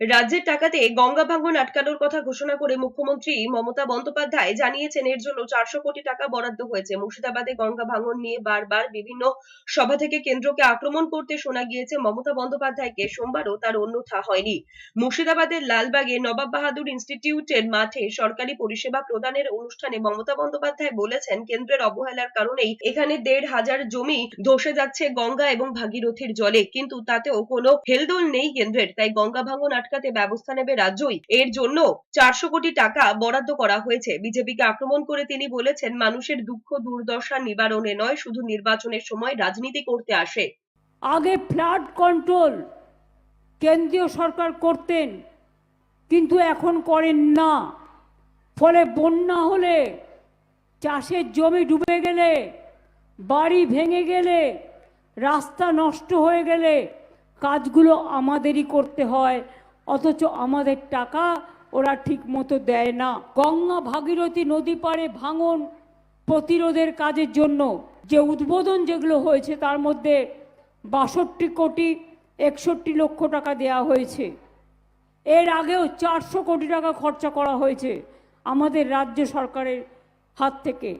রাজ্যের টাকাতে গঙ্গা ভাঙন আটকানোর কথা ঘোষণা করে মুখ্যমন্ত্রী মমতা বন্দ্যোপাধ্যায় জানিয়েছেন, এর জন্য চারশো কোটি টাকা বরাদ্দ হয়েছে। মুর্শিদাবাদে গঙ্গা ভাঙন নিয়ে বারবার বিভিন্ন সভা থেকে কেন্দ্রকে আক্রমণ করতে শোনা গিয়েছে, মমতা বন্দ্যোপাধ্যায়কে সোমবারও তার অন্যথা হয়নি। মুর্শিদাবাদের লালবাগে নবাব বাহাদুর ইনস্টিটিউটের মাঠে সরকারি পরিষেবা প্রদানের অনুষ্ঠানে মমতা বন্দ্যোপাধ্যায় বলেছেন, কেন্দ্রের অবহেলার কারণেই এখানে দেড় হাজার জমি ধসে যাচ্ছে গঙ্গা এবং ভাগীরথীর জলে। কিন্তু তাতেও কোনো হেলদোল নেই কেন্দ্রের, তাই গঙ্গা ভাঙন আটকাতে ব্যবস্থা নেবে রাজ্যই। এর জন্য চারশো কোটি টাকা বরাদ্দ করা হয়েছে। বিজেপিকে আক্রমণ করে তিনি বলেছেন, মানুষের দুঃখ, দুর্দশা নিবারণে নয়, শুধু নির্বাচনের সময় রাজনীতি করতে আসে। আগে ফ্লাড কন্ট্রোল কেন্দ্রীয় সরকার করতেন, কিন্তু এখন করেন না। ফলে বন্যা হলে, চাষের জমি ডুবে গেলে, বাড়ি ভেঙে গেলে, রাস্তা নষ্ট হয়ে গেলে, কাজগুলো আমাদেরই করতে হয়। অথচ আমাদের টাকা ওরা ঠিক মতো দেয় না। গঙ্গা ভাগীরথী নদী পাড়ে ভাঙন প্রতিরোধের কাজের জন্য যে উদ্বোধন যেগুলো হয়েছে তার মধ্যে বাষট্টি কোটি একষট্টি লক্ষ টাকা দেওয়া হয়েছে। এর আগেও চারশো কোটি টাকা খরচা করা হয়েছে আমাদের রাজ্য সরকারের হাত থেকে।